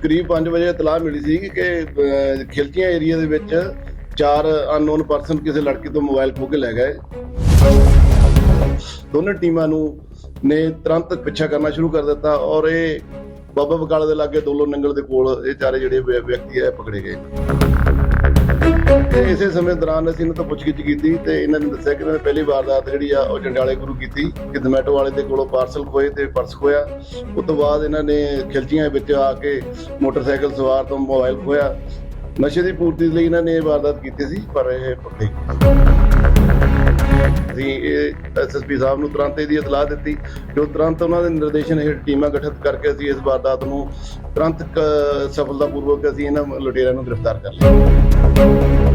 ਕਰੀਬ 5 ਵਜੇ ਇਤਲਾਹ ਮਿਲੀ ਸੀ ਕਿ ਖਿਲਚੀਆਂ ਏਰੀਆ ਦੇ ਵਿੱਚ ਚਾਰ ਅਨਨੋਨ ਪਰਸਨ ਕਿਸੇ ਲੜਕੀ ਤੋਂ ਮੋਬਾਈਲ ਖੋ ਕੇ ਲੈ ਗਏ। ਦੋਨੇ ਟੀਮਾਂ ਨੂੰ, ਨੇ ਤੁਰੰਤ ਪਿੱਛਾ ਕਰਨਾ ਸ਼ੁਰੂ ਕਰ ਦਿੱਤਾ ਔਰ ਇਹ ਬਾਬਾ ਬਕਾਲੇ ਦੇ ਲਾਗੇ ਦੋਲੋ ਨੰਗਲ ਦੇ ਕੋਲ ਇਹ ਚਾਰੇ ਜਿਹੜੇ ਵਿਅਕਤੀ ਹੈ ਪਕੜੇ ਗਏ। ਤੇ ਇਸੇ ਸਮੇਂ ਦੌਰਾਨ ਅਸੀਂ ਇਹਨਾਂ ਤੋਂ ਪੁੱਛਗਿੱਛ ਕੀਤੀ ਤੇ ਇਹਨਾਂ ਨੇ ਦੱਸਿਆ ਕਿ ਇਹਨਾਂ ਨੇ ਪਹਿਲੀ ਵਾਰਦਾਤ ਜਿਹੜੀ ਆ ਉਹ ਜੰਡਿਆਲੇ ਗੁਰੂ ਕੀਤੀ, ਕਿ ਜ਼ੋਮੈਟੋ ਵਾਲੇ ਦੇ ਕੋਲੋਂ ਪਾਰਸਲ ਖੋਏ ਤੇ ਪਰਸ ਖੋਇਆ। ਉਸ ਤੋਂ ਬਾਅਦ ਇਹਨਾਂ ਨੇ ਖਿਲਚੀਆਂ ਵਿੱਚ ਆ ਕੇ ਮੋਟਰਸਾਈਕਲ ਸਵਾਰ ਤੋਂ ਮੋਬਾਈਲ ਖੋਇਆ। ਨਸ਼ੇ ਦੀ ਪੂਰਤੀ ਲਈ ਇਹਨਾਂ ਨੇ ਇਹ ਵਾਰਦਾਤ ਕੀਤੀ ਸੀ, ਪਰ ਇਹ ਪਕੜੇ ਅਸੀਂ ਇਹ ਐਸਐਸਪੀ ਸਾਹਿਬ ਨੂੰ ਤੁਰੰਤ ਇਹਦੀ ਇਤਲਾਹ ਦਿੱਤੀ ਜੋ ਤੁਰੰਤ ਉਹਨਾਂ ਦੇ ਨਿਰਦੇਸ਼ਨ ਹੇਠ ਟੀਮਾਂ ਗਠਿਤ ਕਰਕੇ ਅਸੀਂ ਇਸ ਵਾਰਦਾਤ ਨੂੰ ਤੁਰੰਤ ਕ- ਸਫਲਤਾਪੂਰਵਕ ਅਸੀਂ ਇਹਨਾਂ ਲੁਟੇਰਿਆਂ ਨੂੰ ਗ੍ਰਿਫਤਾਰ ਕਰ ਲਿਆ।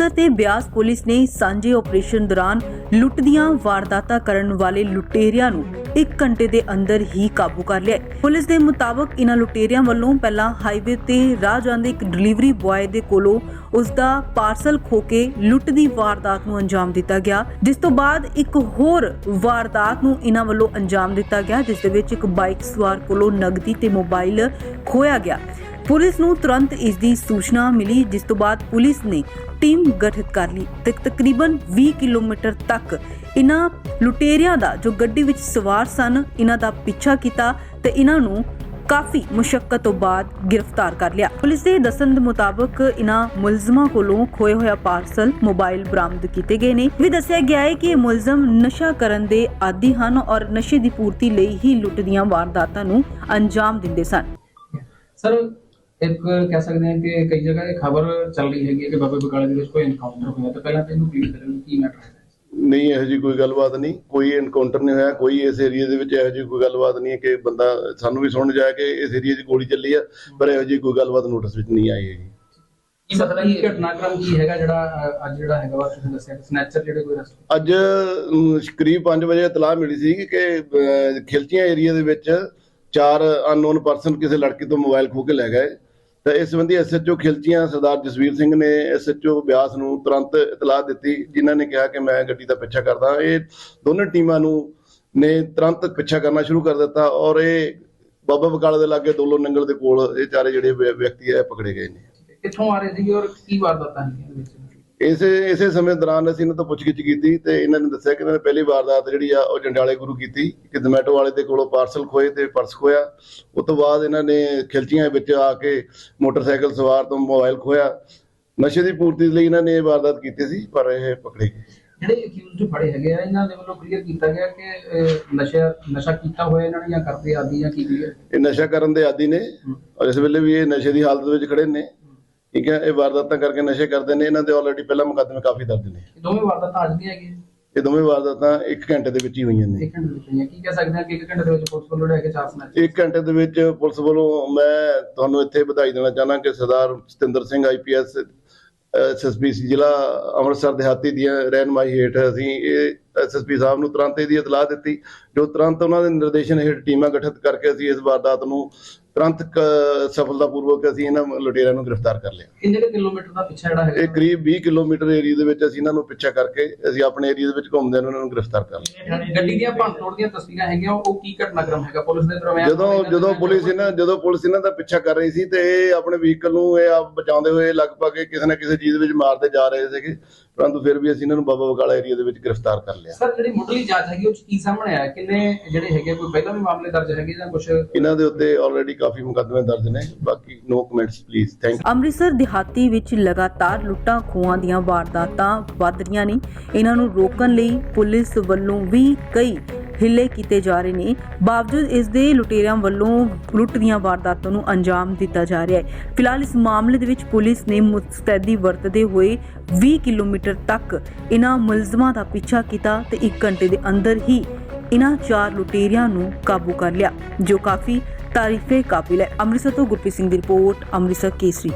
ਅੰਮ੍ਰਿਤਸਰ ਤੇ ਬਿਆਸ ਪੁਲਿਸ ਨੇ ਸਾਂਝੇ ਆਪਰੇਸ਼ਨ ਦੌਰਾਨ ਲੁੱਟ ਦੀਆਂ ਵਾਰਦਾਤਾਂ ਕਰਨ ਵਾਲੇ ਲੁਟੇਰਿਆਂ ਨੂੰ 1 ਘੰਟੇ ਦੇ ਅੰਦਰ ਹੀ ਕਾਬੂ ਕਰ ਲਿਆ ਪੁਲਿਸ ਦੇ ਮੁਤਾਬਕ ਇਨ੍ਹਾਂ ਲੁਟੇਰਿਆਂ ਵੱਲੋਂ ਪਹਿਲਾਂ ਹਾਈਵੇ ਤੇ ਰਾਹ ਜਾਂਦੇ ਇੱਕ ਡਿਲੀਵਰੀ ਬੁਆਏ ਦੇ ਕੋਲੋਂ ਉਸ ਦਾ ਪਾਰਸਲ ਖੋ ਕੇ ਲੁੱਟ ਦੀ ਵਾਰਦਾਤ ਨੂੰ ਅੰਜਾਮ ਦਿੱਤਾ ਗਿਆ, ਜਿਸ ਤੋਂ ਬਾਅਦ ਇੱਕ ਹੋਰ ਵਾਰਦਾਤ ਨੂੰ ਇਨ੍ਹਾਂ ਵੱਲੋਂ ਅੰਜਾਮ ਦਿੱਤਾ ਗਿਆ, ਜਿਸ ਦੇ ਵਿੱਚ ਇੱਕ ਬਾਈਕ ਸਵਾਰ ਕੋਲੋਂ ਨਗਦੀ ਤੇ ਮੋਬਾਈਲ ਖੋਇਆ ਗਿਆ। ਪੁਲਿਸ ਨੂੰ ਤੁਰੰਤ ਇਸ ਦੀ ਸੂਚਨਾ ਮਿਲੀ, ਜਿਸ ਤੋਂ ਬਾਅਦ ਪੁਲਿਸ ਨੇ ਟੀਮ ਗਠਿਤ ਕਰ ਲਈ ਤੇ ਤਕਰੀਬਨ 20 ਕਿਲੋਮੀਟਰ ਤੱਕ ਇਨ੍ਹਾਂ ਲੁਟੇਰਿਆਂ ਦਾ, ਜੋ ਗੱਡੀ ਵਿੱਚ ਸਵਾਰ ਸਨ, ਇਹਨਾਂ ਦਾ ਪਿੱਛਾ ਕੀਤਾ ਤੇ ਇਹਨਾਂ ਨੂੰ ਕਾਫੀ ਮੁਸ਼ਕਲ ਤੋਂ ਬਾਅਦ ਗ੍ਰਿਫਤਾਰ ਕਰ ਲਿਆ। ਪੁਲਿਸ ਦੇ ਦੱਸਣ ਦੇ ਮੁਤਾਬਕ ਇਨ੍ਹਾਂ ਮੁਲਜ਼ਮਾਂ ਕੋਲੋਂ ਖੋਏ ਹੋਇਆ ਪਾਰਸਲ ਮੋਬਾਈਲ ਬਰਾਮਦ ਕੀਤੇ ਗਏ ਨੇ। ਵੀ ਦੱਸਿਆ ਗਿਆ ਹੈ ਕਿ ਇਹ ਮੁਲਜ਼ਮ ਨਸ਼ਾ ਕਰਨ ਦੇ ਆਦੀ ਹਨ ਔਰ ਨਸ਼ੇ ਦੀ ਪੂਰਤੀ ਲਈ ਹੀ ਲੁੱਟ ਦੀਆਂ ਵਾਰਦਾਤਾਂ ਨੂੰ ਅੰਜਾਮ ਦਿੰਦੇ ਸਨ। ਸਰ ਇੱਕ ਕਹਿ ਸਕਦੇ ਹਾਂ ਕਿ ਕਈ ਜਗ੍ਹਾ ਇਹ ਖਬਰ ਚੱਲ ਰਹੀ ਹੈਗੀ ਕਿ ਬਾਬੇ ਬਕਾਲੇ ਦੇ ਵਿੱਚ ਕੋਈ ਐਨਕਾਊਂਟਰ ਹੋਇਆ ਤਾਂ ਪਹਿਲਾਂ ਤਾਂ ਇਹਨੂੰ ਕਲੀਅਰ ਕਰਨ ਕੀ ਮੈਟਰ ਹੈ ਨਹੀਂ ਇਹੋ ਜੀ ਕੋਈ ਗੱਲਬਾਤ ਨਹੀਂ। ਕੋਈ ਐਨਕਾਊਂਟਰ ਨਹੀਂ ਹੋਇਆ ਕੋਈ ਇਸ ਏਰੀਆ ਦੇ ਵਿੱਚ ਇਹੋ ਜੀ ਕੋਈ ਗੱਲਬਾਤ ਨਹੀਂ ਹੈ ਕਿ ਬੰਦਾ ਸਾਨੂੰ ਵੀ ਸੁਣ ਜਾਏ ਕਿ ਇਸ ਏਰੀਆ 'ਚ ਗੋਲੀ ਚੱਲੀ ਆ ਪਰ ਇਹੋ ਜੀ ਕੋਈ ਗੱਲਬਾਤ ਨੋਟਿਸ ਵਿੱਚ ਨਹੀਂ ਆਈ ਹੈਗੀ। ਕੀ ਮਤਲਬ ਇਹ ਘਟਨਾਕ੍ਰਮ ਕੀ ਹੈਗਾ ਜਿਹੜਾ ਅੱਜ ਜਿਹੜਾ ਹੈਗਾ ਵਾ ਤੁਸੀਂ ਦੱਸਿਆ ਸਨੈਚਰ ਜਿਹੜੇ ਕੋਈ ਰਸਤੇ ਅੱਜ ਕਰੀਬ 5 ਵਜੇ ਇਤਲਾਹ ਮਿਲੀ ਸੀ ਕਿ ਖਿਲਚੀਆਂ ਏਰੀਆ ਦੇ ਵਿੱਚ ਚਾਰ ਅਨਨੋਨ ਪਰਸਨ ਕਿਸੇ ਲੜਕੀ ਤੋਂ ਮੋਬਾਈਲ ਖੋਹ ਕੇ ਲੈ ਗਏ। ਤਾਂ ਇਸ ਸੰਬੰਧੀ ਐਸਐਚਓ ਖਿਲਚੀਆਂ ਸਰਦਾਰ ਜਸਵੀਰ ਸਿੰਘ ਨੇ ਐਸਐਚਓ ਬਿਆਸ ਨੂੰ ਤੁਰੰਤ ਇਤਲਾਹ ਦਿੱਤੀ, ਜਿਨ੍ਹਾਂ ਨੇ ਕਿਹਾ ਕਿ ਮੈਂ ਗੱਡੀ ਦਾ ਪਿੱਛਾ ਕਰਦਾ ਇਹ ਦੋਨੇ ਟੀਮਾਂ ਨੂੰ ਨੇ ਤੁਰੰਤ ਪਿੱਛਾ ਕਰਨਾ ਸ਼ੁਰੂ ਕਰ ਦਿੱਤਾ ਔਰ ਇਹ ਬਾਬਾ ਬਕਾਲੇ ਦੇ ਲਾਗੇ ਦੋਲੋ ਨੰਗਲ ਦੇ ਕੋਲ ਇਹ ਚਾਰੇ ਜਿਹੜੇ ਵਿਅਕਤੀ ਹੈ ਪਕੜੇ ਗਏ ਨੇ। ਕਿੱਥੋਂ ਆ ਰਹੇ ਸੀਗੇ ਔਰ ਕੀ ਵਾਰਦਾਤਾਂ ਹੈਗੀਆਂ ਇਹਦੇ ਵਿੱਚ? ਇਸੇ ਇਸੇ ਸਮੇਂ ਦੌਰਾਨ ਅਸੀਂ ਇਹਨਾਂ ਤੋਂ ਪੁੱਛਗਿੱਛ ਕੀਤੀ ਤੇ ਇਹਨਾਂ ਨੇ ਦੱਸਿਆ ਕਿ ਇਹਨਾਂ ਨੇ ਪਹਿਲੀ ਵਾਰਦਾਤ ਜਿਹੜੀ ਆ ਉਹ ਜੰਡਿਆਲੇ ਗੁਰੂ ਕੀਤੀ ਕਿ ਜ਼ਮੈਟੋ ਵਾਲੇ ਦੇ ਕੋਲੋਂ ਪਾਰਸਲ ਖੋਏ ਤੇ ਪਰਸ ਖੋਇਆ ਉਸ ਤੋਂ ਬਾਅਦ ਇਹਨਾਂ ਨੇ ਖਿਲਚੀਆਂ ਵਿੱਚ ਆ ਕੇ ਮੋਟਰਸਾਈਕਲ ਸਵਾਰ ਤੋਂ ਮੋਬਾਈਲ ਖੋਇਆ ਨਸ਼ੇ ਦੀ ਪੂਰਤੀ ਲਈ ਇਹਨਾਂ ਨੇ ਇਹ ਵਾਰਦਾਤ ਕੀਤੀ ਸੀ ਪਰ ਇਹ ਪਕੜੇ। ਗਏ ਜਿਹੜੇ ਅਕਿਊਜ਼ਡ ਫੜੇ ਹੈਗੇ ਆ ਇਹਨਾਂ ਦੇ ਵੱਲੋਂ ਕਲੀਅਰ ਕੀਤਾ ਗਿਆ ਕਿ ਨਸ਼ਾ ਨਸ਼ਾ ਕੀਤਾ ਹੋਇਆ ਇਹਨਾਂ ਨੇ ਜਾਂ ਕਰਦੇ ਆਦੀ ਜਾਂ ਕੀ ਕਲੀਅਰ ਇਹ ਨਸ਼ਾ ਕਰਨ ਦੇ ਆਦੀ ਨੇ। ਔਰ ਇਸ ਵੇਲੇ ਵੀ ਇਹ ਨਸ਼ੇ ਦੀ ਹਾਲਤ ਵਿੱਚ ਖੜੇ ਨੇ। ਠੀਕ ਹੈ ਇਹ ਵਾਰਦਾਤਾਂ ਕਰਕੇ ਨਸ਼ੇ ਕਰਦੇ ਨੇ ਇਹਨਾਂ ਦੇ ਆਲਰੇਡੀ ਪਹਿਲਾਂ ਮੁਕੱਦਮੇ ਕਾਫੀ ਦਰਜ ਨੇ। ਦੋਵੇਂ ਵਾਰਦਾਤਾਂ ਅੱਜ ਦੀਆਂ ਹੈਗੀਆਂ? ਇਹ ਦੋਵੇਂ ਵਾਰਦਾਤਾਂ 1 ਘੰਟੇ ਦੇ ਵਿੱਚ ਹੀ ਹੋਈਆਂ ਨੇ। ਇੱਕ ਘੰਟੇ ਦੇ ਵਿੱਚ ਹੋਈਆਂ। ਕੀ ਕਹਿ ਸਕਦੇ ਹਾਂ ਕਿ ਇੱਕ ਘੰਟੇ ਦੇ ਵਿੱਚ ਪੁਲਿਸ ਵੱਲੋਂ ਜਿਹੜੇ ਹੈਗੇ ਚਾਰ ਸਨੈਚਰ? ਇੱਕ ਘੰਟੇ ਦੇ ਵਿੱਚ ਪੁਲਿਸ ਵੱਲੋਂ ਮੈਂ ਤੁਹਾਨੂੰ ਇੱਥੇ ਵਧਾਈ ਦੇਣਾ ਚਾਹਨਾ ਕਿ ਸਰਦਾਰ ਸਤਿੰਦਰ ਸਿੰਘ ਆਈਪੀਐਸ ਐਸਐਸਪੀ ਜ਼ਿਲ੍ਹਾ ਅੰਮ੍ਰਿਤਸਰ ਦਿਹਾਤੀ ਦੀਆਂ ਰਹਿਨਮਾਈ ਹੇਠ ਅਸੀਂ ਇਹ ਐਸਐਸਪੀ ਸਾਹਿਬ ਨੂੰ ਤੁਰੰਤ ਇਹਦੀ ਇਤਲਾਹ ਦਿੱਤੀ ਜੋ ਤੁਰੰਤ ਉਹਨਾਂ ਦੇ ਨਿਰਦੇਸ਼ਨ ਹੇਠ ਟੀਮਾਂ ਗਠਿਤ ਕਰਕੇ ਅਸੀਂ ਇਸ ਵਾਰਦਾਤ ਨੂੰ ਤੁਰੰਤ ਸਫਲਤਾਪੂਰਵਕ ਅਸੀਂ ਇਹਨਾਂ ਲੁਟੇਰਿਆਂ ਨੂੰ ਗ੍ਰਿਫਤਾਰ ਕਰ ਲਿਆ। ਕਿੰਨੇ ਕਿਲੋਮੀਟਰ ਦਾ ਪਿੱਛਾ ਜਿਹੜਾ ਇਹ ਹੈਗਾ ਕਰੀਬ 20 ਕਿਲੋਮੀਟਰ ਏਰੀਆ ਦੇ ਵਿੱਚ ਅਸੀਂ ਇਹਨਾਂ ਨੂੰ ਪਿੱਛਾ ਕਰਕੇ ਅਸੀਂ ਆਪਣੇ ਏਰੀਆ ਦੇ ਵਿੱਚ ਘੁੰਮਦੇ ਨੂੰ ਇਹਨਾਂ ਨੂੰ ਗ੍ਰਿਫਤਾਰ ਕਰ ਲਿਆ। ਗੱਡੀ ਦੀਆਂ ਭੰਨਤੋੜ ਦੀਆਂ ਤਸਵੀਰਾਂ ਹੈਗੀਆਂ ਉਹ ਕੀ ਘਟਨਾਕ੍ਰਮ ਹੈਗਾ? ਪੁਲਿਸ ਦੇ ਦਰਮਿਆਨ ਜਦੋਂ ਜਦੋਂ ਪੁਲਿਸ ਇਹਨਾਂ ਜਦੋਂ ਪੁਲਿਸ ਇਹਨਾਂ ਦਾ ਪਿੱਛਾ ਕਰ ਰਹੀ ਸੀ ਤੇ ਇਹ ਆਪਣੇ ਵਹੀਕਲ ਨੂੰ ਇਹ ਬਚਾਉਂਦੇ ਹੋਏ ਲਗਭਗ ਇਹ ਕਿਸੇ ਨਾ ਕਿਸੇ ਚੀਜ਼ ਵਿੱਚ ਮਾਰਦੇ ਜਾ ਰਹੇ ਸੀਗੇ। ਪਰੰਤੂ ਫਿਰ ਵੀ ਅਸੀਂ ਇਹਨਾਂ ਨੂੰ ਬਾਬਾ ਬਕਾਲਾ ਏਰੀਆ ਦੇ ਵਿੱਚ ਗ੍ਰਿਫਤਾਰ ਕਰ ਲਿਆ। ਸਰ ਜਿਹੜੀ ਮੁੱਢਲੀ ਜਾਂਚ ਹੈਗੀ ਉਹ ਚ ਕੀ ਸਾਹਮਣੇ ਆਇਆ? ਕਿੰਨੇ ਜਿਹੜੇ ਹੈਗੇ ਕੋਈ ਪਹਿਲਾਂ ਵੀ ਮਾਮਲੇ ਦਰਜ ਹੈਗੇ ਜਾਂ ਕੁਝ ਇਹਨਾਂ ਦੇ ਉੱਤੇ ਆਲਰੇਡੀ ਕਾਫੀ ਮੁਕੱਦਮੇ ਦਰਜ ਨੇ। ਬਾਕੀ no comments please thank Amritsar ਦਿਹਾਤੀ ਵਿੱਚ ਲਗਾਤਾਰ ਲੁੱਟਾਂ ਖੋਹਾਂ ਦੀਆਂ ਵਾਰਦਾਤਾਂ ਵੱਧ ਰਹੀਆਂ ਨੇ। ਇਹਨਾਂ ਨੂੰ ਰੋਕਣ ਲਈ ਪੁਲਿਸ ਵੱਲੋਂ ਵੀ ਕਈ ਹਿੱਲੇ ਕੀਤੇ ਜਾ ਰਹੇ ਨੇ। ਬਾਵਜੂਦ ਇਸ ਦੇ ਲੁਟੇਰਿਆਂ ਵੱਲੋਂ ਲੁੱਟ ਦੀਆਂ ਵਾਰਦਾਤਾਂ ਨੂੰ ਅੰਜਾਮ ਦਿੱਤਾ ਜਾ ਰਿਹਾ ਹੈ। ਫਿਲਹਾਲ ਇਸ ਮਾਮਲੇ ਦੇ ਵਿੱਚ ਪੁਲਿਸ ਨੇ ਮੁਸਤੈਦੀ ਵਰਤਦੇ ਹੋਏ 20 ਕਿਲੋਮੀਟਰ ਤੱਕ ਇਹਨਾਂ ਮੁਲਜ਼ਮਾਂ ਦਾ ਪਿੱਛਾ ਕੀਤਾ ਤੇ 1 ਘੰਟੇ ਦੇ ਅੰਦਰ ਹੀ ਇਹਨਾਂ ਚਾਰ ਲੁਟੇਰਿਆਂ ਨੂੰ ਕਾਬੂ ਕਰ ਲਿਆ, ਜੋ ਕਾਫੀ ਤਾਰੀਫੇ ਕਾਬਿਲ ਹੈ। ਅੰਮ੍ਰਿਤਸਰ ਤੋਂ ਗੁਰਪ੍ਰੀਤ ਸਿੰਘ ਦੀ ਰਿਪੋਰਟ, ਅੰਮ੍ਰਿਤਸਰ ਕੇਸਰੀ।